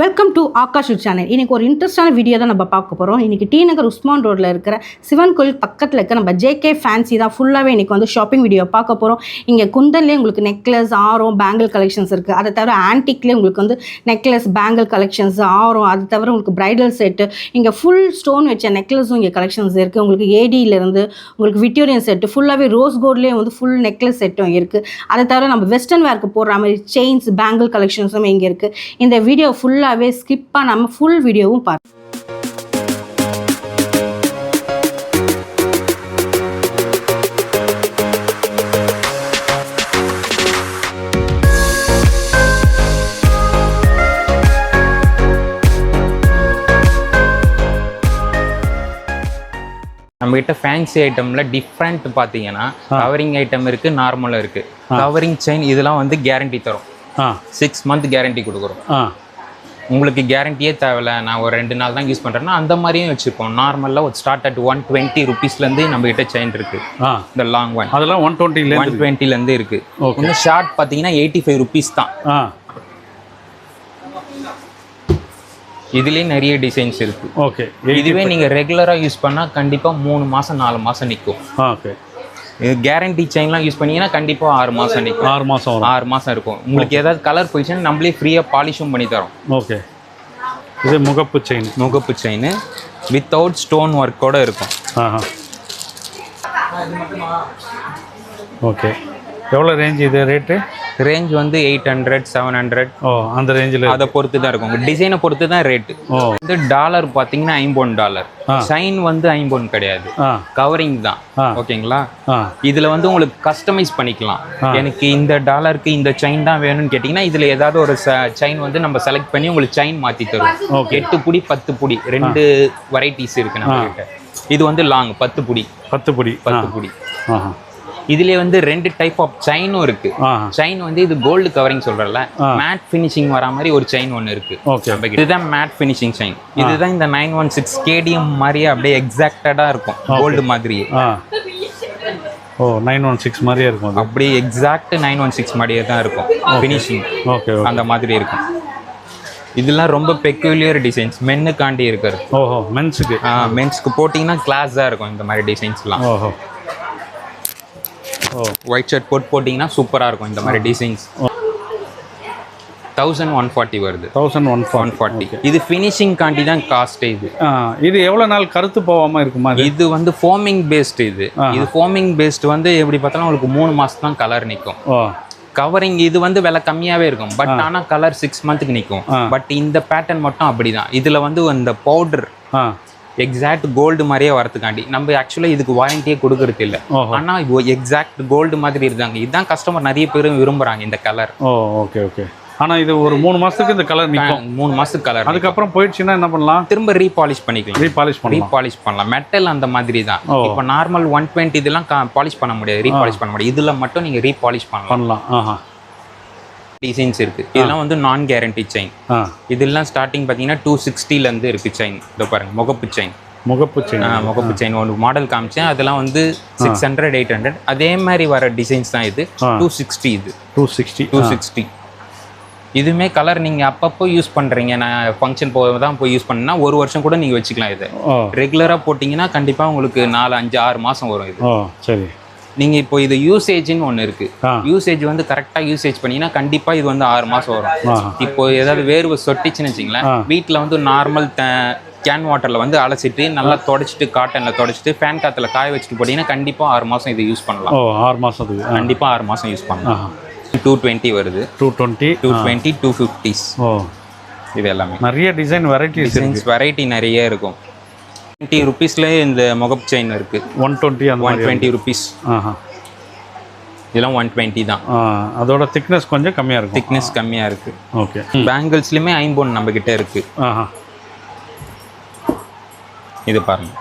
Welcome to Akash channel இன்றைக்கி ஒரு இன்ட்ரெஸ்டான video தான் நம்ம பார்க்க போகிறோம் இன்றைக்கி டி நகர் உஸ்மான் ரோட்டில் இருக்கிற சிவன் கோயில் பக்கத்தில் இருக்க நம்ம ஜேகே ஃபேன்சி தான் ஃபுல்லாகவே இன்றைக்கி வந்து ஷாப்பிங் வீடியோ பார்க்க போகிறோம் இங்கே குந்தன்லேயே உங்களுக்கு நெக்லஸ் ஆரம் பேங்கிள் கலெக்ஷன்ஸ் இருக்குது அதை தவிர ஆன்டிக்லேயே உங்களுக்கு வந்து நெக்லஸ் பேங்கிள் கலெக்ஷன்ஸ் ஆரம் அது தவிர உங்களுக்கு பிரைடல் செட்டு இங்கே ஃபுல் ஸ்டோன் வச்ச நெக்லஸும் இங்கே கலெக்ஷன்ஸ் இருக்குது உங்களுக்கு ஏடியிலேருந்து உங்களுக்கு விக்டோரியன் செட்டு ஃபுல்லாகவே ரோஸ் கோல்ட்லேயே வந்து ஃபுல் நெக்லஸ் செட்டும் இருக்குது அதை தவிர நம்ம வெஸ்டர்ன் வேர்க்கு போடுற மாதிரி செயின்ஸ் பேங்கிள் கலெக்ஷன்ஸும் இங்கே இருக்குது இந்த வீடியோ ஃபுல்லாகவே ஸ்கிப் பண்ணாமல் ஃபுல் வீடியோவும் பாருங்க நம்மகிட்ட ஃபேன்சி ஐட்டம்ல டிஃப்ரெண்ட் பார்த்தீங்கன்னா கவரிங் ஐட்டம் இருக்கு நார்மலாக இருக்கு. கவரிங் செயின் இதெல்லாம் வந்து கேரண்டி தரும். சிக்ஸ் மந்த் கேரண்டி கொடுக்குறோம். உங்களுக்கு கேரண்டியே தேவையில்ல. நான் ஒரு ரெண்டு நாள் தான் யூஸ் பண்ணுறேன்னா அந்த மாதிரியும் வச்சுப்போம். நார்மலாக ஒரு ஸ்டார்ட் அட் ஒன் டுவெண்ட்டி ருபீஸ்லேருந்து நம்மகிட்ட செயின் இருக்கு. ஆ. இந்த லாங் ஒன் அதெல்லாம் ஒன் ஒன் டுவெண்ட்டிலேருந்து டுவெண்ட்டிலேருந்து இருக்கு. Okay. இன்னும் ஷார்ட் பார்த்தீங்கன்னா எயிட்டி ஃபைவ் ருபீஸ் தான். ஆ. இதுலேயே நிறைய டிசைன்ஸ் இருக்கு. ஓகே இதுவே நீங்கள் ரெகுலராக யூஸ் பண்ணால் கண்டிப்பாக மூணு மாதம் நாலு மாதம் நிற்கும் ஓகே இது கேரண்டி செயின்லாம் யூஸ் பண்ணீங்கன்னா கண்டிப்பாக ஆறு மாதம் நிற்கும் ஆறு மாதம் ஆறு மாதம் இருக்கும். உங்களுக்கு ஏதாவது கலர் போயிடுச்சுன்னா நம்மளே ஃப்ரீயாக பாலிஷும் பண்ணி தரோம். ஓகே இது முகப்பு செயின் முகப்பு செயின் வித்தவுட் ஸ்டோன் ஒர்க்கோட இருக்கும். ஓகே எவ்வளோ ரேஞ்ச் இது ரேட்டு ரேஞ்ச் வந்து எயிட் ஹண்ட்ரட் செவன் ஹண்ட்ரட் ஓ அந்த ரேஞ்சில் அதை பொறுத்து தான் இருக்கும். டிசைனை பொறுத்து தான் ரேட்டு ஓ. வந்து டாலர் பார்த்தீங்கன்னா ஐம்பொன் டாலர். சைன் வந்து ஐம்பொன் கிடையாது. கவரிங் தான். ஓகேங்களா? இதுல வந்து உங்களுக்கு கஸ்டமைஸ் பண்ணிக்கலாம். எனக்கு இந்த டாலருக்கு இந்த செயின் தான் வேணும்னு கேட்டிங்கன்னா இதுல ஏதாவது ஒரு செயின் வந்து நம்ம செலக்ட் பண்ணி உங்களுக்கு செயின் மாத்தி தரும். எட்டு புடி பத்து புடி. ரெண்டு வெரைட்டிஸ் இருக்கு நம்ம இது வந்து லாங் பத்து புடி. பத்து பிடி. பத்து புடி. ஆஹா இதுலயே வந்து ரெண்டு டைப் ஆஃப் செயினும் இருக்கு. செயின் வந்து இது கோல்டு கவரிங் சொல்றல மேட் ஃபினிஷிங் வர மாதிரி ஒரு செயின் ஒன்னு இருக்கு. இதுதான் மேட் ஃபினிஷிங் செயின் இதுதான் இந்த நைன் ஒன் சிக்ஸ் கேடிஎம் மாதிரியே அப்படியே எக்ஸாக்டடா இருக்கும். கோல்டு மாதிரியே. ஓ நைன் ஒன் சிக்ஸ் மாதிரியே இருக்கும் அது. அப்படியே எக்ஸாக்ட் நைன் ஒன் சிக்ஸ் மாதிரியே தான் இருக்கும். ஃபினிஷிங் ஓகே அந்த மாதிரி இருக்கும். இதெல்லாம் ரொம்ப பெக்யூலியர் டிசைன்ஸ் மென்னுக்காண்டி இருக்கிறது. ஓஹோ மென்ஸுக்கு மென்ஸ்க்கு போட்டிங்கன்னா கிளாஸாக இருக்கும் இந்த மாதிரி டிசைன்ஸ்லாம் ஓஹோ. ஒயிட் ஷர்ட் போட்டு போட்டிங்கன்னா சூப்பராக இருக்கும் இந்த மாதிரி டிசைன்ஸ் தௌசண்ட் ஒன் ஃபார்ட்டி வருது. தௌசண்ட் ஒன் ஒன் ஃபார்ட்டி இது ஃபினிஷிங் காண்டி தான் காஸ்ட் இது. இது எவ்வளோ நாள் கருத்து போகாமல் இருக்குமா இது? வந்து ஃபோமிங் பேஸ்ட் இது. இது ஃபோமிங் பேஸ்ட் வந்து எப்படி பார்த்தாலும் உங்களுக்கு மூணு மாசம் தான் கலர் நிற்கும் கவரிங் இது வந்து விலை கம்மியாவே இருக்கும். பட் ஆனா கலர் சிக்ஸ் மந்த்துக்கு நிற்கும் பட் இந்த பேட்டர்ன் மட்டும் அப்படிதான். இதுல வந்து அந்த பவுடர் எக்ஸாக்ட் கோல்டு மாதிரியே வரதுக்காண்டி. நம்ம ஆக்சுவலாக இதுக்கு வாரண்டியே கொடுக்கறது இல்லை. ஓஹோ. ஆனா எக்ஸாக்ட் கோல்டு மாதிரி இருக்காங்க. இதுதான் கஸ்டமர் நிறைய பேர் விரும்புறாங்க இந்த கலர் ஓ ஓகே ஓகே ஆனால் இது ஒரு மூணு மாதத்துக்கு இந்த கலர் நிற்கும் மூணு மாசத்துக்கு கலர் அதுக்கப்புறம் போயிடுச்சுன்னா என்ன பண்ணலாம்? திரும்ப ரீபாலிஷ் பண்ணிக்கலாம். ரீபாலிஷ் பண்ணலாம். ரீபாலிஷ் பண்ணலாம். மெட்டல் அந்த மாதிரி தான். இப்போ நார்மல் ஒன் டுவெண்ட்டி இதெல்லாம் பாலிஷ் பண்ண முடியாது. ரீபாலிஷ் பண்ண முடியாது. இதுல மட்டும் நீங்க ரீபாலிஷ் பண்ணலாம். பண்ணலாம். டிசைன்ஸ் இருக்கு. இதெல்லாம் வந்து நான் கேரண்டி செயின் இதெல்லாம் ஸ்டார்டிங் பார்த்தீங்கன்னா டூ சிக்ஸ்டில இருந்து இருக்கு செயின் இதோ பாருங்க முகப்பு செயின் முகப்பு செயின் முகப்பு செயின் ஒரு மாடல் காமிச்சேன். அதெல்லாம் வந்து சிக்ஸ் ஹண்ட்ரட் எயிட் ஹண்ட்ரட் அதே மாதிரி வர டிசைன்ஸ் தான் இது. டூ சிக்ஸ்டி இது. டூ சிக்ஸ்டி டூ சிக்ஸ்டி இதுவுமே கலர் நீங்க அப்பப்போ யூஸ் பண்றீங்க. நான் ஃபங்க்ஷன் போக தான் போய் யூஸ் பண்ணா ஒரு வருஷம் கூட நீங்க வச்சுக்கலாம் இது. ஓ ரெகுலரா போட்டிங்கன்னா கண்டிப்பா உங்களுக்கு நாலு அஞ்சு ஆறு மாசம் வரும் இது. சரி. நீங்க இப்போ இது யூசேஜ்னு ஒன்று இருக்கு. ஆ. யூசேஜ் வந்து கரெக்டா யூசேஜ் பண்ணீங்கன்னா கண்டிப்பா இது வந்து ஆறு மாசம் வரும். இப்போ ஏதாவது வேர்வை சொட்டிச்சுன்னு வச்சுங்களேன். வீட்டில் வந்து நார்மல் கேன் வாட்டரில் வந்து அலசிட்டு நல்லா தொடச்சிட்டு காட்டனில் தொடச்சிட்டு ஃபேன் காற்றுல காய வச்சுட்டு போட்டிங்கன்னா கண்டிப்பாக ஆறு மாதம் இதை யூஸ் பண்ணலாம். ஆறு ஆ. கண்டிப்பாக ஆறு மாதம் யூஸ் பண்ணலாம். டூ டுவெண்ட்டி வருது. Two twenty two twenty two fifties ஓ. இது எல்லாமே. நிறைய டிசைன் வெரைட்டிஸ் டிசைன்ஸ் வெரைட்டி நிறைய இருக்கும். டுவெண்ட்டி ருபீஸ்லேயே இந்த முகப் செயின் இருக்கு. ஒன் டுவெண்ட்டி அந்த ஒன் டுவெண்ட்டி ருபீஸ் ஆஹா. இதெல்லாம் ஒன் டுவெண்ட்டி தான். அதோட திக்னஸ் கொஞ்சம் கம்மியாக இருக்கும். திக்னஸ் கம்மியாக இருக்கு. ஓகே. பேங்கிள்ஸ்லையுமே ஐம்பொன் நம்ம கிட்ட இருக்கு. ஆஹா. இது பாருங்க.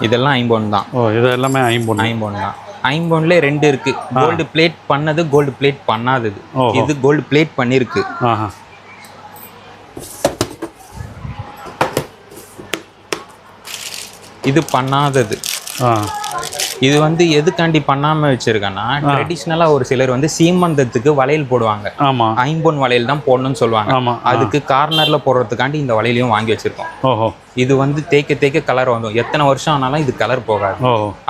இதெல்லாம் ஐம்பொன் தான். ஓ இது எல்லாமே ஐம்பொன் ஐம்பொன் தான். ஐம்பொன்ல ரெண்டு இருக்கு. கோல்டு பிளேட் பண்ணது கோல்டு பிளேட் பண்ணாதது. இது கோல்டு பிளேட் பண்ணிருக்கு. இது பண்ணாதது. இது வந்து எதுக்காண்டி பண்ணாம வச்சிருக்கேன்னா ட்ரெடிஷ்னலா ஒரு சிலர் வந்து சீமந்தத்துக்கு வளையல் போடுவாங்க. ஆமாம் ஐம்பொன் வளையல் தான் போடணும்னு சொல்லுவாங்க. அதுக்கு கார்னர்ல போடுறதுக்காண்டி இந்த வளையலையும் வாங்கி வச்சிருக்கோம். ஓஹோ. இது வந்து தேய்க்க தேய்க்க கலர் வந்துடும் எத்தனை வருஷம் ஆனாலும் இது கலர் போகாது.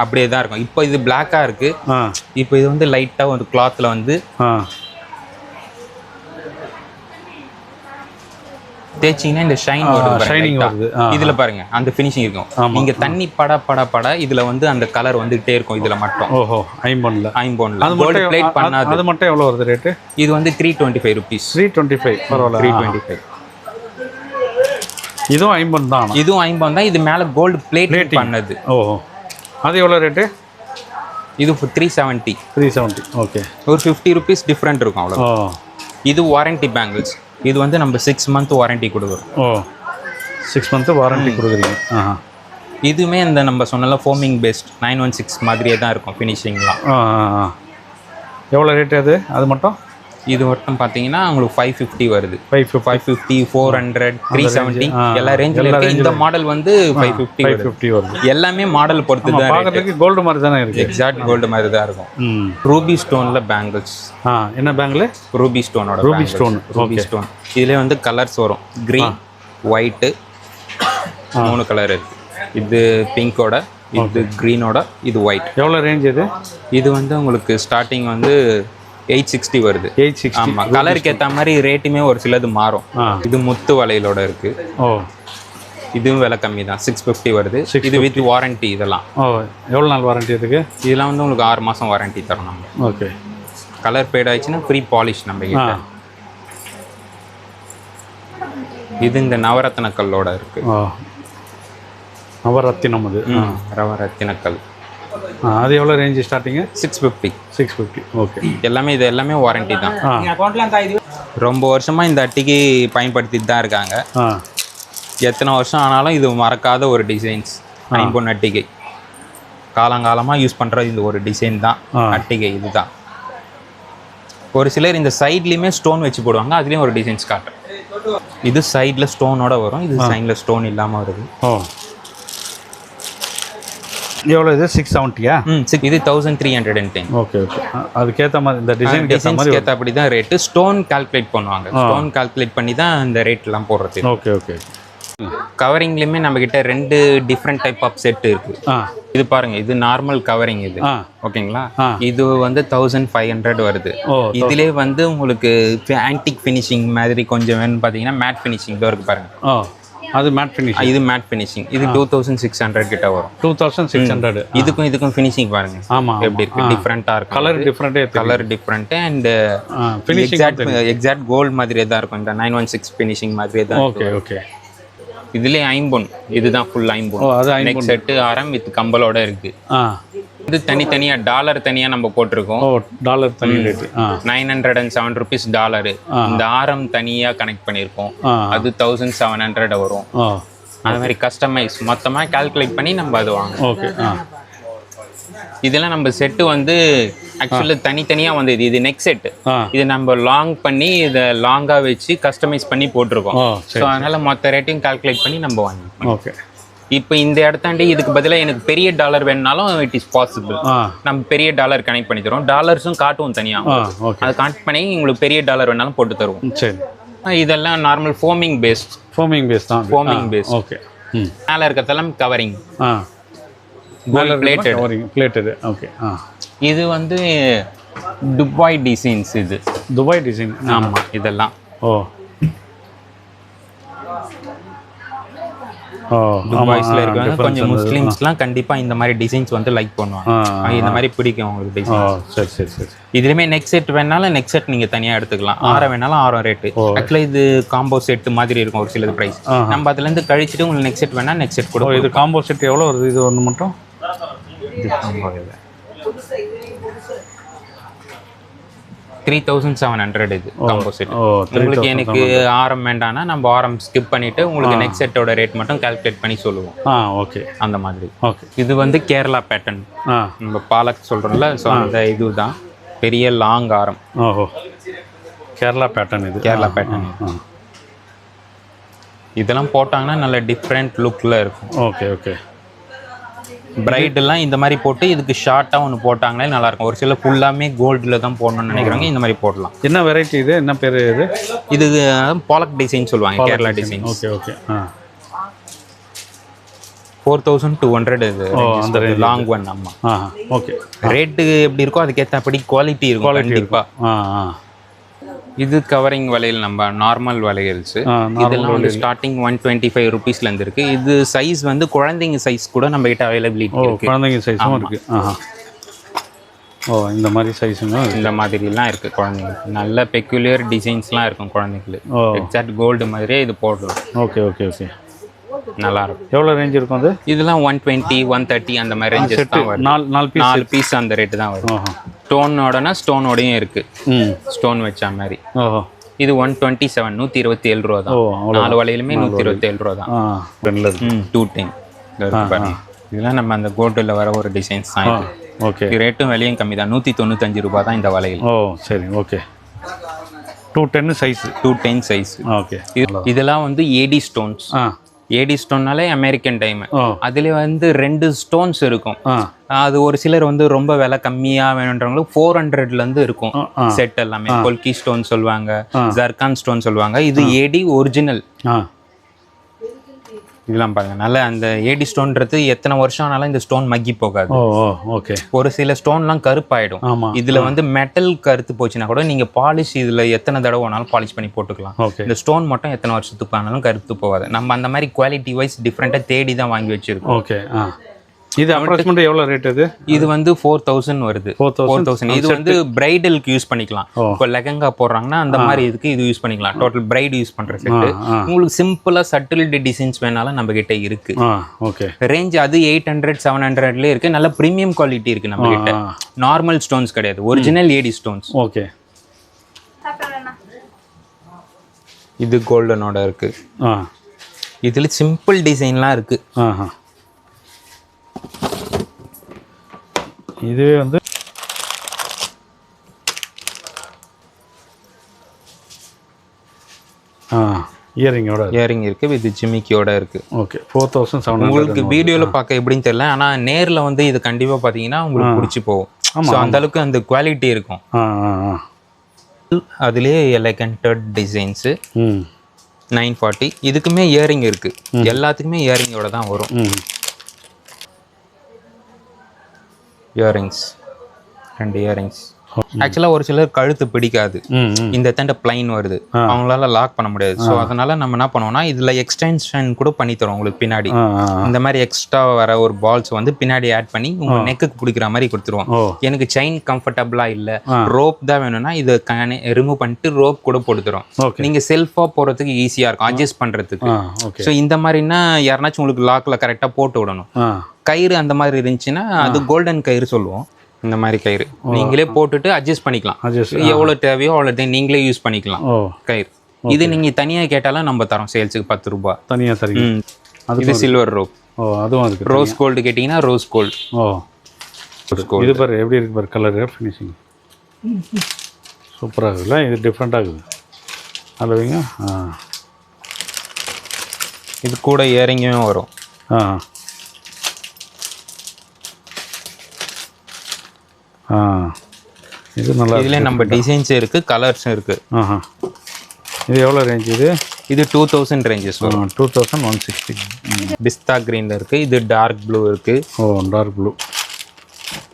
அப்படியே தான் இருக்கும். இப்போ இது பிளாக்கா இருக்கு. இப்போ இது வந்து லைட்டா ஒரு கிளாத்ல வந்து தேய்ச்சிங்கன்னா இந்த ஷைன் shining வருது. இதுல பாருங்க அந்த ஃபினிஷிங் இருக்கும். நீங்க தண்ணி பட பட பட இதுல வந்து அந்த கலர் வந்துட்டே இருக்கும் இதுல மட்டும். ஓஹோ ஐம்பொன்னில் ஐம்போன்ல. அது மட்டும் பிளேட் பண்ணாது. அது மட்டும் எவ்வளோ வருது ரேட்டு இது வந்து three twenty five rupees three twenty five பரவாயில்ல. த்ரீ. டுவெண்ட்டி ஃபைவ் இதுவும் ஐம்பொன் தான். இதுவும் ஐம்பது தான் இது மேல கோல்டு பிளேட். பண்ணது. ஓஹோ. அது எவ்வளோ ரேட்டு இது three seventy three seventy okay ஒரு ஃபிஃப்டி ருபீஸ் டிஃப்ரெண்ட் இருக்கும் அவ்வளோ இது வாரண்டி பேங்கிள்ஸ் இது வந்து நம்ம சிக்ஸ் மந்த் வாரண்டி கொடுக்குறோம். ஓ சிக்ஸ் மந்த்து வாரண்டி கொடுக்குறீங்க. ஆஹா. இதுவுமே இந்த நம்ம சொன்னல foaming paste nine one six மாதிரியே தான் இருக்கும் ஃபினிஷிங்லாம் ஆ ஆ, ஆ. எவ்வளோ ரேட்டு அது? அது மட்டும்? இது மட்டும் பார்த்தீங்கன்னா உங்களுக்கு ஃபைவ் ஃபிஃப்டி வருது. Five five fifty four hundred three seventy எல்லா ரேஞ்சில் இருக்கு. இந்த மாடல் வந்து ஃபைவ் ஃபிஃப்டி ஃபைவ் ஃபிஃப்டி வருது. எல்லாமே மாடல் பொறுத்து தான் பார்க்கறதுக்கு கோல்டு மாதிரி தானே இருக்கு. எக்ஸாக்ட் கோல்டு மாதிரி தான் இருக்கும். ரூபி ஸ்டோன்ல பேங்கிள்ஸ் ஆ என்ன பேங்கில் ரூபி ஸ்டோனோட Ruby stone, ரூபி ஸ்டோன் இதுல வந்து கலர்ஸ் வரும். கிரீன் ஒயிட்டு மூணு கலர் இருக்கு. இது பிங்கோட இது க்ரீனோட இது ஒயிட் எவ்வளோ ரேஞ்ச் இது? இது வந்து உங்களுக்கு ஸ்டார்டிங் வந்து எயிட் சிக்ஸ்டி வருது. Eight sixty. ஆமா கலருக்கு ஏத்த மாதிரி ரேட்டுமே ஒரு சிலது மாறும். இது முத்து வளையலோட இருக்கு. ஓ. இதுவும் விலை கம்மி தான். சிக்ஸ் ஃபிஃப்டி வருது. இது வித் வாரண்டி இதெல்லாம். ஓ எவ்வளோ நாள் வாரண்டி இதுக்கு இதெல்லாம் வந்து உங்களுக்கு ஆறு மாசம் வாரண்டி தரோம் நம்ம. ஓகே. கலர் ஃபேட் ஆயிடுச்சுன்னா ஃப்ரீ பாலிஷ் நம்ம கிட்ட. இது இந்த நவரத்ன கல்லோட இருக்கு நவரத்தினம் அது. நவரத்தின கல் அது எவ்வளோ range starting six fifty six fifty okay எல்லாமே இது எல்லாமே வாரண்டி தான். ரொம்ப வருஷமா இந்த அட்டிக்கு பயன்படுத்திட்டு தான் இருக்காங்க. எத்தனை வருஷம் ஆனாலும் இது மறக்காத ஒரு டிசைன்ஸ் ஐம்பொன் அட்டிகை காலங்காலமாக யூஸ் பண்ணுற இந்த ஒரு டிசைன் தான். அட்டிகை இதுதான் ஒரு சிலர் இந்த சைட்லேயுமே ஸ்டோன் வச்சு போடுவாங்க அதுலேயும் ஒரு டிசைன்ஸ் காட்டுறேன். இது சைடில் ஸ்டோனோட வரும் இது சைடில் ஸ்டோன் இல்லாமல் வருது. ஓ. எவ்வளோ இது? சிக்ஸ் செவன்ட்டியா ம் six- இது thousand three hundred and ten okay okay அதுக்கேற்ற மாதிரி இந்த மாதிரி டிசைன்ஸ்க்கு ஏற்ற அப்படி தான் ரேட்டு ஸ்டோன் கால்குலேட் பண்ணுவாங்க. ஸ்டோன் கால்குலேட் பண்ணி தான் இந்த ரேட்லாம் போடுறது. ஓகே ஓகே கவரிங்லேயுமே நம்ம கிட்ட ரெண்டு டிஃப்ரெண்ட் டைப் ஆஃப் செட் இருக்கு. இது பாருங்க இது நார்மல் கவரிங் இது. ஓகேங்களா. இது வந்து தௌசண்ட் ஃபைவ் ஹண்ட்ரட் வருது. இதுலே வந்து உங்களுக்கு ஆன்டிக் ஃபினிஷிங் மாதிரி கொஞ்சம் வேணும் பார்த்தீங்கன்னா மேட் ஃபினிஷிங் தான் இருக்கு பாருங்க. அது மேட் ஃபினிஷ் இது மேட் ஃபினிஷிங் இது டூ தௌசண்ட் சிக்ஸ் ஹண்ட்ரட் கிட்ட வரும். டூ தௌசண்ட் சிக்ஸ் ஹண்ட்ரட் இதுக்கும் இதுக்கும் ஃபினிஷிங் பாருங்க. ஆமாம் எப்படி இருக்கு? டிஃப்ரெண்ட்டாக இருக்கும். Colour டிஃப்ரெண்ட்டே colour different and finishing exact exact gold மாதிரியே தான் இருக்கும். இந்த நைன் ஒன் சிக்ஸ் ஃபினிஷிங் மாதிரியே தான் ஓகே ஓகே இதுலேயே ஐம்பொன். இதுதான் ஃபுல் ஐம்பொன். நெக் செட்டு ஆரம் வித் கம்பலோட இருக்கு. ஆ. இது தனித்தனியா டாலர் தனியா நம்ம போட்டிருக்கோம். ஓ டாலர் தனி rate ah. Nine hundred and seven rupees dollar இந்த ஆரம் தனியா கனெக்ட் பண்ணியிருக்கோம். ஆ. அது தௌசண்ட் செவன் ஹண்ட்ரட் வரும். ஓ அந்த மாதிரி கஸ்டமைஸ் மொத்தமா கால்குலேட் பண்ணி நம்ம அது வாங்கணும் ஓகே இதெல்லாம் நம்ம செட்டு வந்து ஆக்சுவலி தனித்தனியா வந்து இது நெக் செட்டு ஆ. இது நம்ம லாங் பண்ணி இதை லாங்கா வச்சு கஸ்டமைஸ் பண்ணி போட்டிருக்கோம். ஸோ அதனால மொத்த ரேட்டையும் கால்குலேட் பண்ணி நம்ம வாங்கிப்போம் ஓகே இப்போ இந்த இடத்தாண்டி இதுக்கு பதிலாக எனக்கு பெரிய டாலர் வேணுனாலும் இட் இஸ் பாசிபிள் நம்ம பெரிய டாலர் கனெக்ட் பண்ணி தரோம் டாலர்ஸும் காட்டுவோம் தனியா. ஆ ஓகே அதை கனெக்ட் பண்ணி உங்களுக்கு பெரிய டாலர் வேணாலும் போட்டு தருவோம். சரி. இதெல்லாம் normal foaming paste foaming base தான். Foaming base. ஓகே மேலே இருக்கிறதெல்லாம் covering gold plated plated okay இது வந்து துபாய் டிசைன்ஸ் இது. துபாய் டிசைன் ஆமா இதெல்லாம். ஓ. துபாய்ஸ்ல இருக்காங்க. கொஞ்சம் முஸ்லிம்ஸ்லாம் கண்டிப்பா இந்த மாதிரி டிசைன்ஸ் வந்து லைக் பண்ணுவாங்க. இந்த மாதிரி பிடிக்கும் உங்களுக்கு ஓ டிசைன் சரி சரி சரி. இதுலயுமே நெக் செட் வேணாலும் நெக் செட் நீங்க தனியா எடுத்துக்கலாம். ஆரம் வேணாலும் ஆரம் ரேட்டு ஆக்சுவலா இது காம்போ செட் மாதிரி இருக்கும் ஒரு சிலது பிரைஸ். நம்ம அதுல இருந்து கழிச்சிட்டு உங்களுக்கு நெக் செட் வேணா நெக் செட் கொடுக்கும் இது காம்போ செட் எவ்வளோ வருது? இது ஒன்று மட்டும்? த்ரீ தௌசண்ட் செவன் ஹண்ட்ரட் இது காம்போ செட் ஓ த்ரீ உங்களுக்கு எனக்கு ஆரம் வேண்டாம்னா நம்ம ஆரம் ஸ்கிப் பண்ணிட்டு உங்களுக்கு நெக் செட்டோட ரேட் மட்டும் கால்குலேட் பண்ணி சொல்லுவோம். ஆ ஓகே அந்த மாதிரி. ஓகே இது வந்து கேரளா பேட்டர்ன் நம்ம பாலக் சொல்றோம்ல ஸோ அந்த இதுதான். பெரிய லாங் ஆரம். ஓஹோ. கேரளா பேட்டர்ன் இது. கேரளா. ஆ இதெல்லாம் போட்டாங்கன்னா நல்ல டிஃப்ரெண்ட் லுக்ல இருக்கும். ஓகே ஓகே பிரைடெல்லாம் இந்த மாதிரி போட்டு இதுக்கு ஷார்ட்டாக ஒன்று போட்டாங்களே நல்லா இருக்கும் ஒரு சில ஃபுல்லாமே கோல்டில் தான் போடணும்னு நினைக்கிறாங்க. இந்த மாதிரி போடலாம். என்ன வெரைட்டி இது? என்ன பேர் இது? இது பாலக் டிசைன் சொல்லுவாங்க Kerala design okay okay four thousand two hundred இது. அந்த லாங் ஒன் ஆமாம் ஓகே ரேட்டு எப்படி இருக்கோ அதுக்கேற்றபடி குவாலிட்டி இருக்கும் கண்டிப்பாக ஆ. இது கவரிங் வளையல் நம்ம நார்மல் வளையல்ஸ் இதெல்லாம் வந்து ஸ்டார்டிங் ஒன் டுவெண்ட்டி ஃபைவ் ருபீஸ்லேருந்து இருக்கு. இது சைஸ் வந்து குழந்தைங்க சைஸ் கூட நம்ம கிட்ட அவைலபிலிட்டி இருக்கு. குழந்தைங்க சைஸும் இருக்கு. ஓ இந்த மாதிரி சைஸுங்க இந்த மாதிரிலாம் இருக்கு குழந்தைங்களுக்கு. நல்ல பெக்குலியர் டிசைன்ஸ்லாம் இருக்கும் குழந்தைங்களுக்கு. எக்ஸாக்ட் கோல்டு மாதிரியே இது போடலாம் ஓகே ஓகே ஓகே. நல்லா இருக்கும் எவ்வளோ ரேஞ்ச் இருக்கும் அது? இதெல்லாம் ஒன் டுவெண்ட்டி ஒன் தேர்ட்டி அந்த மாதிரி ரேஞ்சஸ் தான் வரும். நாலு நாலு பீஸ் நாலு பீஸ் அந்த ரேட்டு தான் வரும். ஸ்டோனோடனா ஸ்டோனோடையும் இருக்கு. ம். ஸ்டோன் வச்ச மாதிரி. ஓஹோ. இது ஒன் டுவெண்ட்டி செவன் நூற்றி இருபத்தி ஏழு ரூபா தான். நாலு வளையலுமே நூற்றி இருபத்தி ஏழு ரூபா தான். டூ டென் இதெல்லாம் நம்ம அந்த கோல்டில் வர ஒரு டிசைன்ஸ் தான். ஓகே. ரேட்டும் விலையும் கம்மி தான். நூற்றி தொண்ணூத்தஞ்சு ரூபா தான் இந்த வளையல் ஓ சரி okay. Two ten size two ten size okay. இதெல்லாம் வந்து ஏடி ஸ்டோன்ஸ் ஆ. ஏடி ஸ்டோன்னாலே அமெரிக்கன் டைம் அதுல வந்து ரெண்டு ஸ்டோன்ஸ் இருக்கும். அது ஒரு சிலர் வந்து ரொம்ப விலை கம்மியா வேணுன்றவங்களுக்கு ஃபோர் ஹண்ட்ரட்ல இருந்து இருக்கும். செட் எல்லாமே. கொல்கி ஸ்டோன் சொல்லுவாங்க ஜர்கான் ஸ்டோன் சொல்லுவாங்க. இது ஏடி ஒரிஜினல் இதெல்லாம் பாருங்க. நல்ல அந்த ஏடி ஸ்டோன்றது எத்தனை வருஷம் ஆனாலும் இந்த ஸ்டோன் மக்கி போகாது. ஓகே. ஒரு சில ஸ்டோன்லாம் கருப்பாயிடும். இதுல வந்து மெட்டல் கருத்து போச்சுன்னா கூட நீங்க பாலிஷ் இதுல எத்தனை தடவை வேணாலும் பாலிஷ் பண்ணி போட்டுக்கலாம். இந்த ஸ்டோன் மட்டும் எத்தனை வருஷத்துக்கு ஆனாலும் கருத்து போகாது. நம்ம அந்த மாதிரி குவாலிட்டி வைஸ் டிஃப்ரெண்ட்டாக தேடி தான் வாங்கி வச்சிருக்கோம். ஓகே இது அப்ராக்சிமேட் எவ்வளோ ரேட் இது? இது வந்து ஃபோர் தௌசண்ட் வருது. ஃபோர் தௌசண்ட் இது வந்து பிரைடலுக்கு யூஸ் பண்ணிக்கலாம். இப்போ லெகங்கா போடுறாங்கன்னா அந்த மாதிரி இதுக்கு இது யூஸ் பண்ணிக்கலாம். டோட்டல் பிரைட் யூஸ் பண்ற செட்டு உங்களுக்கு சிம்பிளா சட்டில் டிசைன்ஸ் வேணாலும் நம்ம கிட்ட இருக்கு. ஓகே ரேஞ்ச் அது எயிட் ஹண்ட்ரட் செவன் ஹண்ட்ரட்ல இருக்கு. நல்ல ப்ரீமியம் குவாலிட்டி இருக்கு நம்ம கிட்ட. நார்மல் ஸ்டோன்ஸ் கிடையாது. ஒரிஜினல் ஏடி ஸ்டோன்ஸ் ஓகே இது கோல்டனோட இருக்கு. ஆ. இதுல சிம்பிள் டிசைன்லாம் இருக்கு. இதுவே வந்து ஆ. இயரிங்கோட இயரிங் இருக்கு வித் ஜிமிக்கியோட இருக்கு. ஓகே ஃபோர் தௌசண்ட் செவன் உங்களுக்கு வீடியோல பார்க்க எப்படின்னு தெரியல ஆனா நேர்ல வந்து இது கண்டிப்பா பாத்தீங்கன்னா உங்களுக்கு பிடிச்சி போகும். ஸோ அந்த அளவுக்கு அந்த குவாலிட்டி இருக்கும். அதுலயே எலகண்டட் டிசைன்ஸ் நைன் ஃபார்ட்டி இதுக்குமே இயரிங் இருக்கு. எல்லாத்துக்குமே இயரிங்கோட தான் வரும். ம் இயரிங்ஸ் ரெண்டு இயரிங்ஸ் ஆக்சுவலாக ஒரு சிலர் கழுத்து பிடிக்காது. இந்த தண்டை பிளைன் வருது. அவங்களால லாக் பண்ண முடியாது. ஸோ அதனால நம்ம என்ன பண்ணுவோம்னா இதுல எக்ஸ்டென்ஷன் கூட பண்ணி தரோம் உங்களுக்கு பின்னாடி. இந்த மாதிரி எக்ஸ்ட்ரா வர ஒரு பால்ஸ் வந்து பின்னாடி ஆட் பண்ணி உங்க நெக்குக்கு பிடிக்கிற மாதிரி கொடுத்துருவோம். எனக்கு செயின் கம்ஃபர்டபுளா இல்ல. ரோப் தான் வேணும்னா இதை ரிமூவ் பண்ணிட்டு ரோப் கூட போட்டு தரோம் ஓகே நீங்க செல்ஃபா போறதுக்கு ஈஸியா இருக்கும். அட்ஜஸ்ட் ஓகே ஸோ இந்த மாதிரினா யாருனாச்சும் உங்களுக்கு லாக்ல கரெக்டா போட்டு விடணும். கயிறு அந்த மாதிரி இருந்துச்சுன்னா அது கோல்டன் கயிறு சொல்லுவோம். இந்த மாதிரி கயிறு. நீங்களே போட்டுட்டு அட்ஜஸ்ட் பண்ணிக்கலாம். எவ்வளவு தேவையோ அவ்வளவு நீங்களே யூஸ் பண்ணிக்கலாம். ஓ. கயிறு. இது நீங்க தனியா கேட்டாலும் நம்ம தரோம். சேல்ஸுக்கு பத்து ரூபாய் தனியாக தரீங்க. அது இது சில்வர் ரோப் ஓ அதுவும் இருக்கு ரோஸ் கோல்டு கேட்டிங்கன்னா ரோஸ் கோல்டு ஓ. இது பாரு எப்படி இருக்கு பாரு கலரு ஃபினிஷிங் சூப்பராக இருக்குல்ல? இது டிஃப்ரெண்ட்டாக இருக்குது. அதில் வைங்க ஆ. இது கூட இயரிங்கும் வரும். ஆ. ஆ. இது நல்லா இதுல நம்ம டிசைன்ஸ் இருக்கு கலர்ஸும் இருக்கு. ஆஹா. இது எவ்வளோ ரேஞ்ச் இது? இது டூ தௌசண்ட் ரேஞ்சஸ் வரும் டூ தௌசண்ட் ஒன் சிக்ஸ்டி பிஸ்தா கிரீன்ல இருக்கு இது டார்க் ப்ளூ இருக்கு. ஓ டார்க் ப்ளூ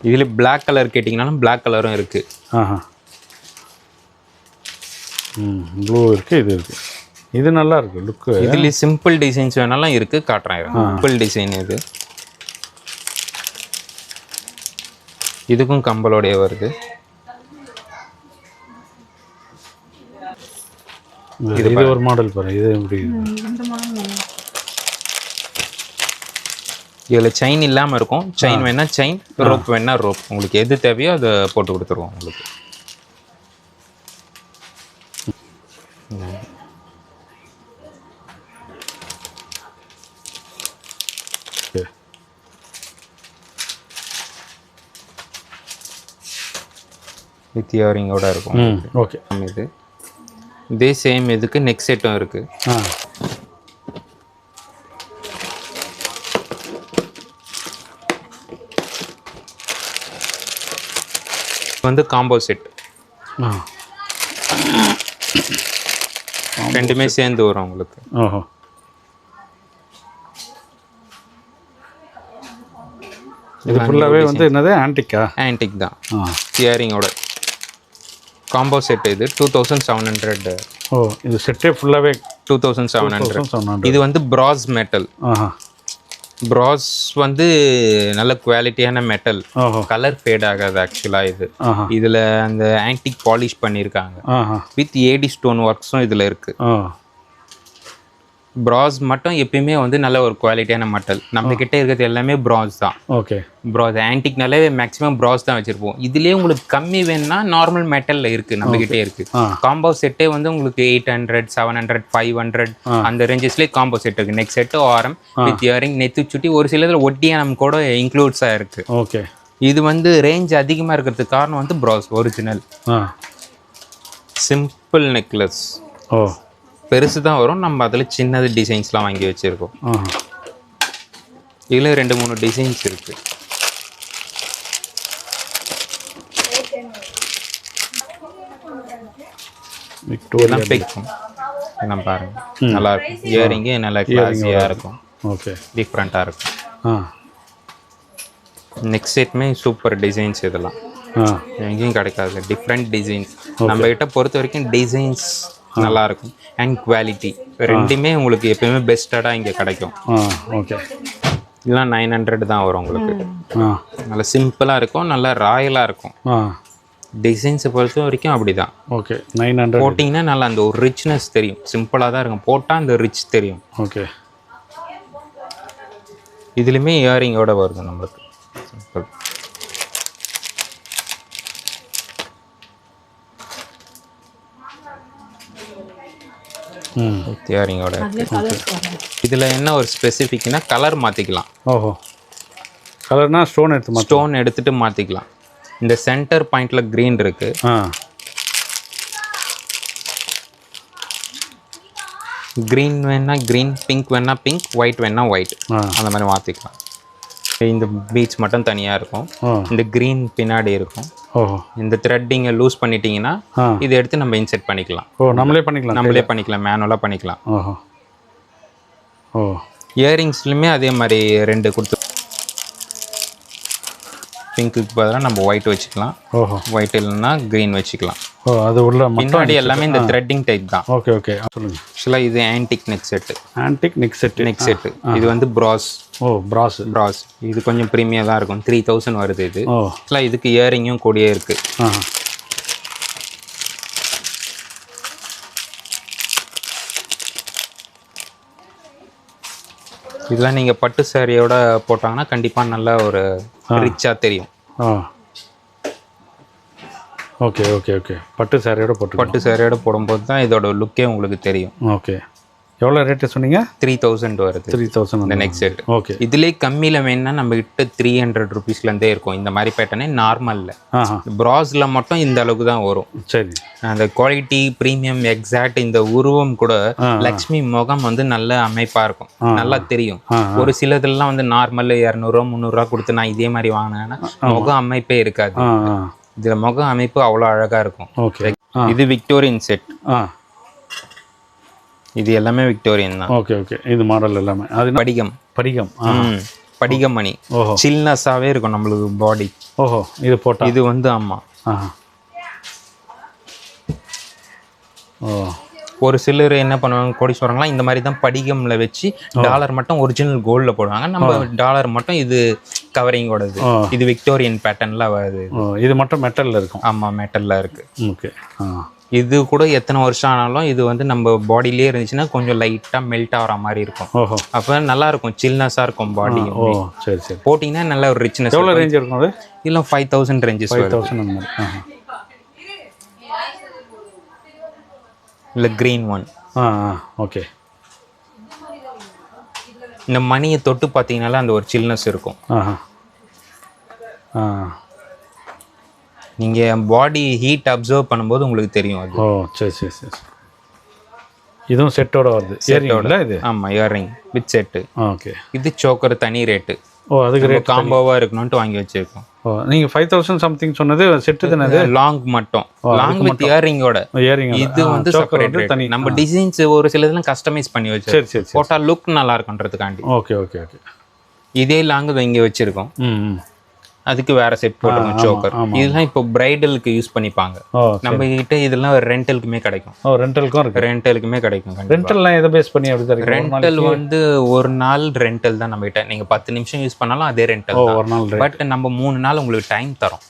இதுல பிளாக் கலர் கேட்டிங்கனாலும் பிளாக் கலரும் இருக்கு. ஆஹா. ம் ப்ளூ இருக்குது இது இருக்குது இது நல்லா இருக்கு லுக்கு இதுல சிம்பிள் டிசைன்ஸ் வேணாலும் இருக்கு காட்டுறேன். சிம்பிள் டிசைன் இது. இதுக்கும் கம்பலோடைய வருது இது ஒரு மாடல் பாரு இது எப்படி? இதுல செயின் இல்லாம இருக்கும். செயின் வேணா செயின் ரோப் வேணா ரோப் உங்களுக்கு எது தேவையோ அதை போட்டு கொடுத்துருவோம் உங்களுக்கு. வித் இயரிங்கோட இருக்கும். ஓகே இது. இதே சேம் இதுக்கு நெக்ஸ்ட் செட்டும் இருக்குது வந்து காம்போ செட் ரெண்டுமே சேர்ந்து வரும் உங்களுக்கு. இது ஃபுல்லாகவே வந்து என்னது? ஆன்டிக்கா ஆன்டிக் தான். இயரிங்கோட காம்போ செட் இது டூ தௌசண்ட் செவன் ஹண்ட்ரட் ஓ இது செட்டே ஃபுல்லாகவே டூ தௌசண்ட் செவன் ஹண்ட்ரட் இது வந்து பிராஸ் மெட்டல் பிராஸ் வந்து நல்ல குவாலிட்டியான மெட்டல் கலர் ஃபேட் ஆகாது ஆக்சுவலாக இது. இதில் அந்த ஆன்டிக் பாலிஷ் பண்ணியிருக்காங்க வித் ஏடி ஸ்டோன் ஒர்க்ஸும் இதில் இருக்குது பிராஸ் மட்டும் எப்பயுமே வந்து நல்ல ஒரு குவாலிட்டியான மெட்டல். நம்ம கிட்ட இருக்கிறது எல்லாமே பிராஸ் தான். ஓகே பிராஸ் ஆன்டிக்னாலே மேக்ஸிமம் பிராஸ் தான் வச்சிருப்போம். இதுலயே உங்களுக்கு கம்மி வேணும்னா நார்மல் மெட்டல்ல இருக்கு நம்ம கிட்டே இருக்கு. காம்போ செட்டே வந்து உங்களுக்கு eight hundred seven hundred five hundred அந்த ரேஞ்சஸ்லேயே காம்போ செட் இருக்கு. நெக்ஸ்ட் செட்டு ஆரம் வித் இயரிங் நெத்து சுட்டி ஒரு சிலதுல ஒட்டியானம் கூட இன்க்ளூட்ஸாக இருக்கு. ஓகே இது வந்து ரேஞ்ச் அதிகமாக இருக்கிறதுக்கு காரணம் வந்து பிராஸ் ஒரிஜினல் சிம்பிள் நெக்லஸ் ஓ. பெருசு தான் வரும். நம்ம அதில் சின்னது டிசைன்ஸ்லாம் வாங்கி வச்சிருக்கோம். இதில் ரெண்டு மூணு டிசைன்ஸ் இருக்கு. விக்டோரியா இதெல்லாம் பிக்கும் இதெல்லாம் பாருங்க. நல்லா இருக்கும். இயரிங்கு நல்லா கிளாஸியாக இருக்கும். ஓகே. டிஃப்ரெண்ட்டாக இருக்கும். ஆ. நெக்ஸ்ட் செட்மே சூப்பர் டிசைன்ஸ் இதெல்லாம். எங்கேயும் கிடைக்காது. டிஃப்ரெண்ட் டிசைன்ஸ் நம்ம கிட்ட பொறுத்த வரைக்கும் டிசைன்ஸ் நல்லா இருக்கும் அண்ட் குவாலிட்டி ரெண்டுமே உங்களுக்கு எப்பயுமே பெஸ்டடாக இங்கே கிடைக்கும். ஆ ஓகே இதெல்லாம் நைன் ஹண்ட்ரட் தான் வரும் உங்களுக்கு. ஆ. நல்லா சிம்பிளாக இருக்கும் நல்லா ராயலாக இருக்கும். டிசைன்ஸை பொறுத்த வரைக்கும் அப்படி தான் ஓகே நைன் ஹண்ட்ரட் போட்டிங்கன்னா நல்லா அந்த ஒரு ரிச்னஸ் தெரியும். சிம்பிளாக தான் இருக்கும். போட்டால் அந்த ரிச் தெரியும். ஓகே இதுலேயுமே இயரிங்கோட வருது நம்மளுக்கு. சிம்பிள் ம். இயரிங்கோட இதில் என்ன ஒரு ஸ்பெசிஃபிக்னா கலர் மாற்றிக்கலாம் ஓஹோ. கலர்னா ஸ்டோன் எடுத்து ஸ்டோன் எடுத்துட்டு மாற்றிக்கலாம் இந்த சென்டர் பாயிண்ட்ல க்ரீன் இருக்கு. ஆ. க்ரீன் வேணா க்ரீன் பிங்க் வேணா பிங்க் ஒயிட் வேணா ஒயிட் அந்த மாதிரி மாற்றிக்கலாம் இந்த பீச் மட்டும் தனியாக இருக்கும். இந்த க்ரீன் பின்னாடி இருக்கும். ஓஹோ இந்த த்ரெட்டிங்கை லூஸ் பண்ணிட்டீங்கன்னா இதை எடுத்து நம்ம இன்செர்ட் பண்ணிக்கலாம். ஓ நம்மளே பண்ணிக்கலாம். நம்மளே பண்ணிக்கலாம் மேனுவலாக பண்ணிக்கலாம். ஓஹோ. ஓ. இயரிங்ஸ்லையுமே அதே மாதிரி ரெண்டு கொடுத்து பிங்க்குக்கு பதிலாக நம்ம ஒயிட் வச்சுக்கலாம். ஓஹோ. ஒயிட் இல்லைன்னா க்ரீன் வச்சுக்கலாம். ஓ அது உள்ள பின்னாடி எல்லாமே இந்த த்ரெட்டிங் டைப் தான். Okay okay. சொல்லுங்கள் ஆக்சுவலாக இது antique neck set antique neck set neck set இது வந்து ப்ராஸ் ஓ பிராஸ் ப்ராஸ் இது கொஞ்சம் ப்ரீமியம் தான் இருக்கும். த்ரீ தௌசண்ட் வருது இது. ஆக்சுவலாக இதுக்கு இயரிங்கும் கூடயே இருக்குது ஆ. இதெல்லாம் நீங்கள் பட்டு சாரியோட போட்டாங்கன்னா கண்டிப்பாக நல்ல ஒரு ரிச்சாக தெரியும். ஓகே ஓகே ஓகே பட்டு சாரியோட போட்டு பட்டு சாரியோட போடும்போது தான் இதோட லுக்கே உங்களுக்கு தெரியும். ஓகே எவ்வளோ ரேட்டு சொன்னீங்க? த்ரீ தௌசண்ட் வருது. த்ரீ தௌசண்ட் இந்த நெக் செட் ஓகே இதுலேயே கம்மியில் வேணும்னா நம்ம கிட்ட த்ரீ ஹண்ட்ரட் ருபீஸ்லேருந்தே இருக்கும். இந்த மாதிரி பேட்டர்னே நார்மலில் ப்ராஸில் மட்டும் இந்த அளவுக்கு தான் வரும். சரி. அந்த குவாலிட்டி ப்ரீமியம் எக்ஸாக்ட் இந்த உருவம் கூட லக்ஷ்மி முகம் வந்து நல்ல அமைப்பா இருக்கும். நல்லா தெரியும். ஒரு சிலதெல்லாம் வந்து நார்மல் இரநூறுவா முந்நூறுரூவா கொடுத்து நான் இதே மாதிரி வாங்கினேன்னா முக அமைப்பே இருக்காது. இதுல முக அமைப்பு அவ்வளோ அழகா இருக்கும். ஓகே ஆ. இது விக்டோரியன் செட் ஆ. இது எல்லாமே விக்டோரியன் தான். ஓகே ஓகே இது மாடல் எல்லாமே. அது? படிகம். படிகம். ஆ. ம். படிகமணி. ஓஹோ. சில்னஸாவே இருக்கும் நம்மளுக்கு பாடி ஓஹோ. இது போட்டா? இது வந்து ஆமா ஆஹா. ஓ. ஒரு சிலர் என்ன பண்ணுவாங்க கோடீஸ்வரங்களாம் இந்த மாதிரி தான் படிகம்ல வச்சு டாலர் மட்டும் ஒரிஜினல் கோல்ட்ல போடுவாங்க. நம்ம டாலர் மட்டும் இது கவரிங்கோடது ஆ. இது விக்டோரியன் பேட்டர்ன்ல வருது. இது மட்டும் மெட்டலில் இருக்கும். ஆமா மெட்டல்ல இருக்கு. ஓகே. இது கூட எத்தனை வருஷம் ஆனாலும் இது வந்து நம்ம பாடியிலே இருந்துச்சுன்னா கொஞ்சம் லைட்டா மெல்ட் ஆகிற மாதிரி இருக்கும். அப்ப நல்லா இருக்கும் சில்னஸா இருக்கும் பாடி சரி சரி. போட்டிங்கன்னா நல்ல ஒரு ரிச்னஸ் எவ்வளோ ரேஞ்ச் இருக்கும் அது? இல்லை five thousand ranges five thousand அந்த மாதிரி ஆஹா இல்லை க்ரீன் ஒன் ஆ ஓகே இந்த மணியை தொட்டு பார்த்தீங்கனால அந்த ஒரு சில்னஸ் இருக்கும். நீங்கள் பாடி ஹீட் அப்சர்வ் பண்ணும்போது உங்களுக்கு தெரியும் அது. ஓ சரி சரி சரி. இதுவும் செட்டோட வருது. ஏரியோட இது? ஆமாம் இயரிங் வித் செட்டு ஓகே இது சோக்கர் தனி ரேட்டு ஓ அதுக்கு ரேட் காம்போவாக இருக்கணும்ட்டு வாங்கி வச்சிருக்கோம். ஓ நீங்கள் ஃபைவ் தௌசண்ட் சம்திங் சொன்னது செட்டு தானே லாங் மட்டும். லாங் வித் இயரிங்கோட ஏரிங் இது வந்து செப்பரேட் தனி. நம்ம டிசைன்ஸ் ஒரு சிலதெல்லாம் கஸ்டமைஸ் பண்ணி வச்சிருக்கோம். சரி சரி. போட்டா லுக் நல்லா இருக்குன்றதுக்காண்டி ஓகே ஓகே ஓகே. இதே லாங் இங்க வச்சிருக்கோம். ம். அதுக்கு வேற செட் போட்டுருக்கோம் சோக்கர் இதெல்லாம் இப்போ பிரைடலுக்கு யூஸ் பண்ணிப்பாங்க. நம்ம கிட்ட இதெல்லாம் ரெண்டலுக்குமே கிடைக்கும். ரெண்டலுக்கும் இருக்கு. ரெண்டலுக்குமே கிடைக்கும் ரெண்டல்லாம் எதை பேஸ் பண்ணி அப்படி ரெண்டல் வந்து ஒரு நாள் ரெண்டல் தான் நம்ம கிட்ட நீங்க பத்து நிமிஷம் யூஸ் பண்ணாலும் அதே ரெண்டல் ஒரு நாள். பட் நம்ம மூணு நாள் உங்களுக்கு டைம் தரோம்.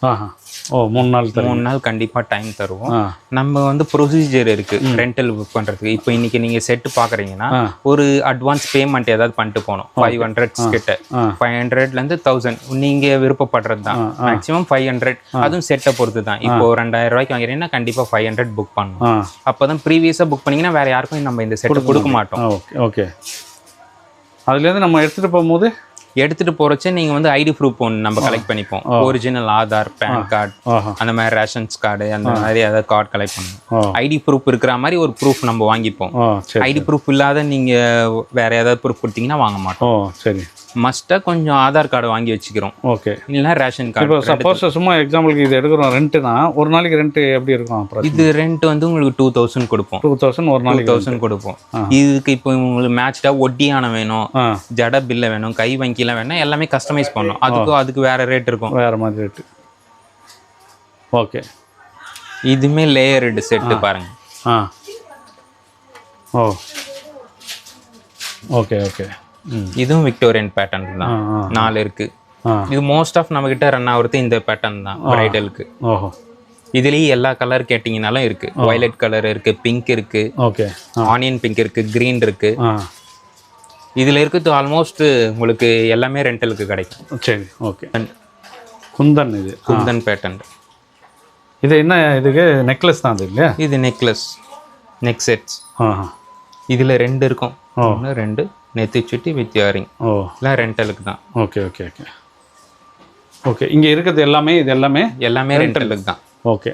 ஓ மூணு நாள் மூணு நாள் கண்டிப்பா டைம் தருவோம். நம்ம வந்து ப்ரொசீஜர் இருக்கு. ரெண்டல் புக் பண்றதுக்கு. இப்போ இன்னைக்கு நீங்க செட் பாக்குறீங்கன்னா ஆ. ஒரு அட்வான்ஸ் பேமெண்ட் ஏதாவது பண்ணிட்டு போகணும். ஃபைவ் ஹண்ட்ரட் கிட்ட. ஃபைவ் ஹண்ட்ரட்ல இருந்து தௌசண்ட் நீங்க விருப்பப்படுறது தான். மேக்ஸிமம் ஃபைவ் ஹண்ட்ரட் அதுவும் செட்டை பொறுத்து தான். இப்போ ரெண்டாயிரம் ரூபாய்க்கு வாங்குறீங்கன்னா கண்டிப்பா ஃபைவ் ஹண்ட்ரட் புக் பண்ணணும். ஆ. அப்பதான் ப்ரீவியஸா புக் பண்ணீங்கன்னா வேற யாருக்கும் நம்ம இந்த செட்டை கொடுக்க மாட்டோம். ஓகே. அதுலேருந்து நம்ம எடுத்துகிட்டு போகும்போது எடுத்துட்டு போறச்சே நீங்க வந்து ஐடி ப்ரூஃப் ஒன்று நம்ம கலெக்ட் பண்ணிப்போம். ஒரிஜினல் ஆதார் பேன் கார்டு அந்த மாதிரி ரேஷன்ஸ் கார்டு அந்த மாதிரி ஏதாவது கார்டு கலெக்ட். பண்ணுவோம். ஐடி ப்ரூஃப் இருக்கிற மாதிரி ஒரு ப்ரூஃப் நம்ம வாங்கிப்போம். ஐடி ப்ரூஃப் இல்லாத நீங்க வேற ஏதாவது ப்ரூஃப் கொடுத்தீங்கன்னா வாங்க மாட்டோம். சரி. மஸ்ட்டாக கொஞ்சம் ஆதார் கார்டு வாங்கி வச்சுக்கிறோம். ஓகே இல்லைன்னா ரேஷன் இப்போ கார்டு சப்போஸ் சும்மா எக்ஸாம்பிளுக்கு இது எடுக்கிறோம் ரெண்ட்டுனா ஒரு நாளைக்கு ரெண்ட் எப்படி இருக்கும் அப்புறம்? இது ரெண்ட் வந்து உங்களுக்கு டூ தௌசண்ட் கொடுப்போம். டூ தௌசண்ட் ஒரு நாளைக்கு தௌசண்ட் கொடுப்போம். இதுக்கு இப்போ உங்களுக்கு மேட்ச்டா ஒட்டியான வேணும் ஜட பில்ல வேணும் கை வங்கிலாம் வேணும் எல்லாமே கஸ்டமைஸ் பண்ணணும். அதுக்கும் அதுக்கு வேற ரேட் இருக்கும். வேறு மாதிரி ரேட்டு ஓகே இதுமே லேயர்டு செட்டு பாருங்க. ஆ. ஓ. ஓகே ஓகே இதுவும் விக்டோரியன் பேட்டர்ன் தான். நாலு இருக்கு. இது மோஸ்ட் ஆஃப் நம்ம கிட்ட ரன் ஆகுறது இந்த பேட்டர்ன் தான் பிரைடலுக்கு ஓஹோ. இதுலயே எல்லா கலர் கேட்டிங்கனாலும் இருக்கு. வயலட் கலர் இருக்கு பிங்க் இருக்கு. ஓகே ஆனியன் பிங்க் இருக்கு கிரீன் இருக்கு. இதுல இருக்கிறது ஆல்மோஸ்ட் உங்களுக்கு எல்லாமே ரெண்டலுக்கு கிடைக்கும். சரி ஓகே குந்தன் இது. குந்தன் பேட்டர்ன் இது என்ன இதுக்கு நெக்லஸ் தான் அது இல்லையா? இது நெக்லஸ் நெக் செட்ஸ் இதுல ரெண்டு இருக்கும். ஒன்று ரெண்டு நெத்தி சுட்டி வித் இயரிங் ஓ. எல்லாம் ரெண்டலுக்கு தான். Okay okay okay. ஓகே இங்கே இருக்கிறது எல்லாமே இது எல்லாமே எல்லாமே ரெண்டலுக்கு தான். ஓகே.